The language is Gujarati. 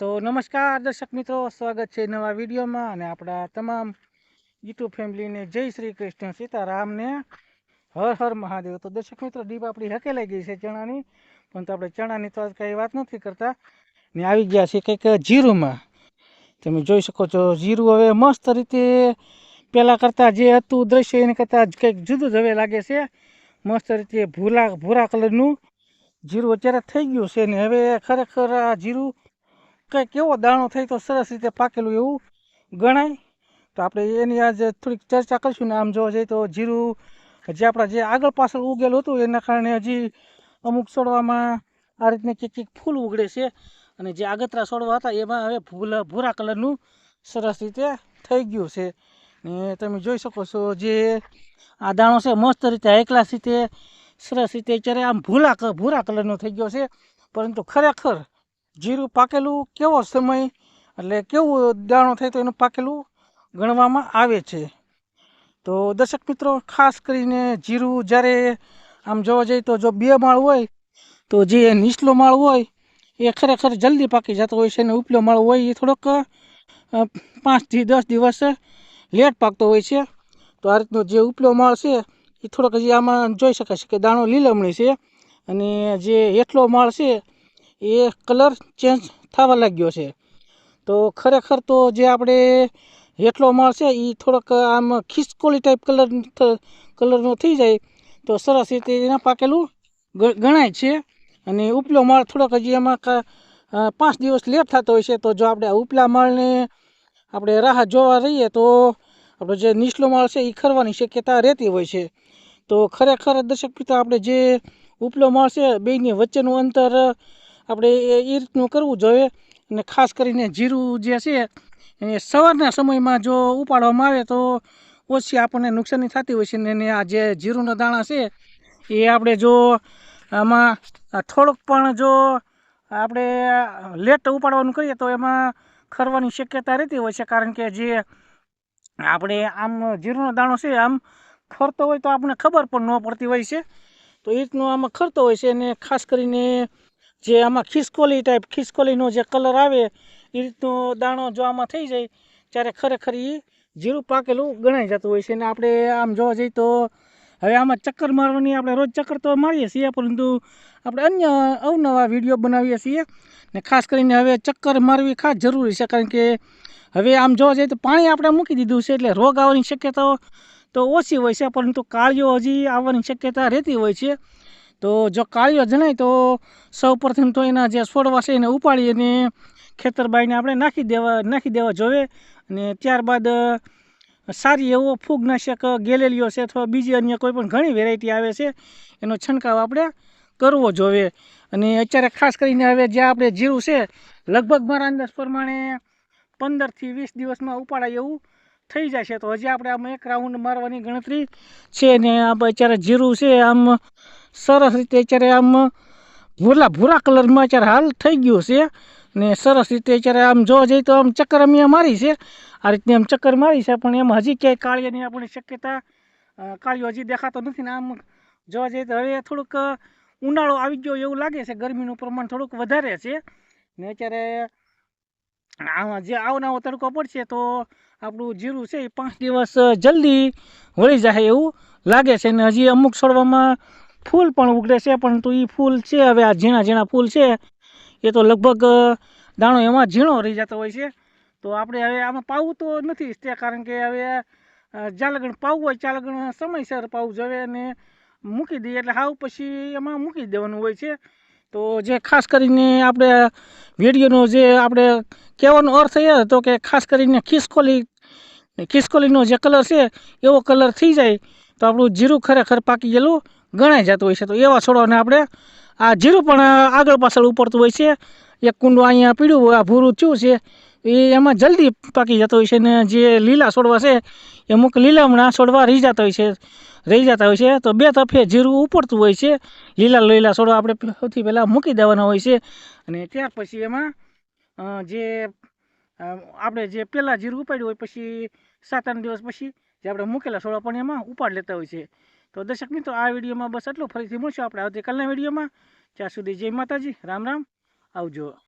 તો નમસ્કાર, દર્શક મિત્રો, સ્વાગત છે નવા વિડીયોમાં અને આપણા તમામ યુટ્યુબ ફેમિલીને જય શ્રી કૃષ્ણ સીતારામને. હર હર મહાદેવ. તો દર્શક મિત્રો, ડીપ આપણી હકેલાઈ ગઈ છે ચણાની, પણ તો આપણે ચણાની તો કંઈ વાત નથી કરતા. ને આવી ગયા છે કંઈક જીરુમાં. તમે જોઈ શકો છો, જીરું હવે મસ્ત રીતે પહેલાં કરતાં જે હતું દ્રશ્ય એને કરતાં કંઈક જુદું જ હવે લાગે છે. મસ્ત રીતે ભૂરા ભૂરા કલરનું જીરું અત્યારે થઈ ગયું છે ને હવે ખરેખર આ જીરું કંઈક કેવો દાણો થઈ તો સરસ રીતે પાકેલું એવું ગણાય. તો આપણે એની આજે થોડીક ચર્ચા કરીશું ને આમ જોવા જઈએ તો જીરું, જે આપણા જે આગળ પાછળ ઉગેલું હતું, એના કારણે હજી અમુક છોડવામાં આ રીતના કંઈક કંઈક ફૂલ ઉગડે છે. અને જે આગતરા છોડવા હતા, એમાં હવે ભૂલા, ભૂરા કલરનું સરસ રીતે થઈ ગયું છે. ને તમે જોઈ શકો છો જે આ દાણો છે, મસ્ત રીતે એકલાસ રીતે સરસ રીતે અત્યારે આમ ભૂલા ભૂરા કલરનો થઈ ગયો છે. પરંતુ ખરેખર જીરું પાકેલું કેવો સમય એટલે કેવું દાણો થાય તો એનું પાકેલું ગણવામાં આવે છે. તો દર્શક મિત્રો, ખાસ કરીને જીરું જ્યારે આમ જોવા જઈએ તો જો બે માળ હોય, તો જે નીચલો માળ હોય, એ ખરેખર જલ્દી પાકી જતો હોય છે અને ઉપલો માળ હોય એ થોડોક પાંચથી દસ દિવસ લેટ પાકતો હોય છે. તો આ રીતનો જે ઉપલો માળ છે, એ થોડોક હજી આમાં જોઈ શકાય છે કે દાણો લીલમણી છે અને જે હેઠલો માળ છે એ કલર ચેન્જ થવા લાગ્યો છે. તો ખરેખર તો જે આપણે હેઠલો માળ છે એ થોડોક આમ ખિસકોલી ટાઈપ કલર કલરનો થઈ જાય, તો સરસ રીતે એના પાકેલું ગણાય છે. અને ઉપલો માળ થોડોક હજી એમાં પાંચ દિવસ લેટ થતો હોય છે, તો જો આપણે ઉપલા માળને આપણે રાહ જોવા રહીએ તો આપણો જે નીચલો માળ છે એ ખરવાની શક્યતા રહેતી હોય છે. તો ખરેખર દર્શક મિત્રો, આપણે જે ઉપલો માળ છે બેની વચ્ચેનું અંતર આપણે એ રીતનું કરવું જોઈએ અને ખાસ કરીને જીરું જે છે, એ સવારના સમયમાં જો ઉપાડવામાં આવે તો ઓછી આપણને નુકસાની થતી હોય છે ને આ જે જીરુંના દાણા છે, એ આપણે જો આમાં થોડુંક પણ જો આપણે લેટ ઉપાડવાનું કરીએ તો એમાં ખરવાની શક્યતા રહેતી હોય છે. કારણ કે જે આપણે આમ જીરુંનો દાણો છે, આમ ખરતો હોય તો આપણને ખબર પણ ન પડતી હોય છે. તો એ રીતનું આમાં ખરતો હોય છે અને ખાસ કરીને જે આમાં ખિસકોલી ટાઈપ ખિસકોલીનો જે કલર આવે એ રીતનો દાણો જો આમાં થઈ જાય, ત્યારે ખરેખર એ જીરું પાકેલું ગણાઈ જતું હોય છે. અને આપણે આમ જોવા જઈએ તો હવે આમાં ચક્કર મારવાની આપણે રોજ ચક્કર તો મારીએ છીએ, પરંતુ આપણે અન્ય અવનવા વીડિયો બનાવીએ છીએ. ને ખાસ કરીને હવે ચક્કર મારવી ખાસ જરૂરી છે, કારણ કે હવે આમ જોવા જઈએ તો પાણી આપણે મૂકી દીધું છે, એટલે રોગ આવવાની શક્યતાઓ તો ઓછી હોય છે, પરંતુ કાળીઓ હજી આવવાની શક્યતા રહેતી હોય છે. તો જો કાળીઓ જણાય તો સૌ પ્રથમ તો એના જે છોડવા છે એને ઉપાડી અને ખેતર બાઈને આપણે નાખી દેવા નાખી દેવા જોઈએ અને ત્યારબાદ સારી એવો ફૂગનાશક ગેલેલીઓ છે અથવા બીજી અન્ય કોઈ પણ ઘણી વેરાયટી આવે છે, એનો છંટકાવ આપણે કરવો જોઈએ અને અત્યારે ખાસ કરીને હવે જે આપણે જીરું છે, લગભગ મારા અંદાજ પ્રમાણે પંદરથી વીસ દિવસમાં ઉપાડાય એવું થઈ છે તો હજી આપણે આમ એક રાઉન્ડ મારવાની ગણતરી છે ને આ અત્યારે જીરું છે, આમ સરસ રીતે અત્યારે આમ ભૂરા ભૂરા કલરમાં અત્યારે હાલ થઈ ગયું છે ને સરસ રીતે અત્યારે આમ જોવા જઈએ તો આમ ચક્કર અમે મારી છે. આ રીતની આમ ચક્કર મારી છે, પણ એમાં હજી ક્યાંય કાળિયાની આપણી શક્યતા કાળીઓ હજી દેખાતો નથી ને આમ જોવા જઈએ તો હવે થોડુંક ઉનાળો આવી ગયો એવું લાગે છે. ગરમીનું પ્રમાણ થોડુંક વધારે છે ને અત્યારે આમાં જે આવનાવો તડકો પડશે તો આપણું જીરું છે એ પાંચ દિવસ જલ્દી વળી જાય એવું લાગે છે. ને હજી અમુક છોડવામાં ફૂલ પણ ઉગડે છે, પરંતુ એ ફૂલ છે. હવે આ ઝીણા ઝીણા ફૂલ છે. એ તો લગભગ દાણો એમાં ઝીણો રહી જતો હોય છે. તો આપણે હવે આમાં પાવું તો નથી તે કારણ કે હવે જાલગણ પાવું હોય, ચાલગણ સમયસર પાવું જવે અને મૂકી દઈએ એટલે હાવ પછી એમાં મૂકી દેવાનું હોય છે. તો જે ખાસ કરીને આપણે વિડીયોનો જે આપણે કહેવાનો અર્થ એ હતો કે ખાસ કરીને ખિસકોલી, ખિસકોલીનો જે કલર છે, એવો કલર થઈ જાય તો આપણું જીરું ખરેખર પાકી ગયેલું ગણાઈ જતું હોય છે. તો એવા છોડવાને આપણે આ જીરું પણ આગળ પાછળ ઉપડતું હોય છે. એક કુંડું અહીંયા પીળું, આ ભૂરું થયું છે. એ એમાં જલ્દી પાકી જતો હોય છે ને જે લીલા છોડવા છે, એ અમુક લીલામણા છોડવા રહી જતા હોય છે. રહી જતા હોય છે, તો બે તફે જીરું ઉપડતું હોય છે, લીલા લીલા છોડો આપણે સૌથી પહેલાં મૂકી દેવાના હોય છે, અને ત્યાર પછી એમાં જે આપણે જે પહેલાં જીરું ઉપાડ્યું હોય પછી સાત આઠ દિવસ પછી જે આપણે મૂકેલા છોડો પણ એમાં ઉપાડ લેતા હોય છે. તો દર્શક મિત્રો, આ વિડીયોમાં બસ આટલું. ફરીથી મળશું આપણે આવતીકાલના વિડીયોમાં. ત્યાં સુધી જય માતાજી. રામ રામ. આવજો.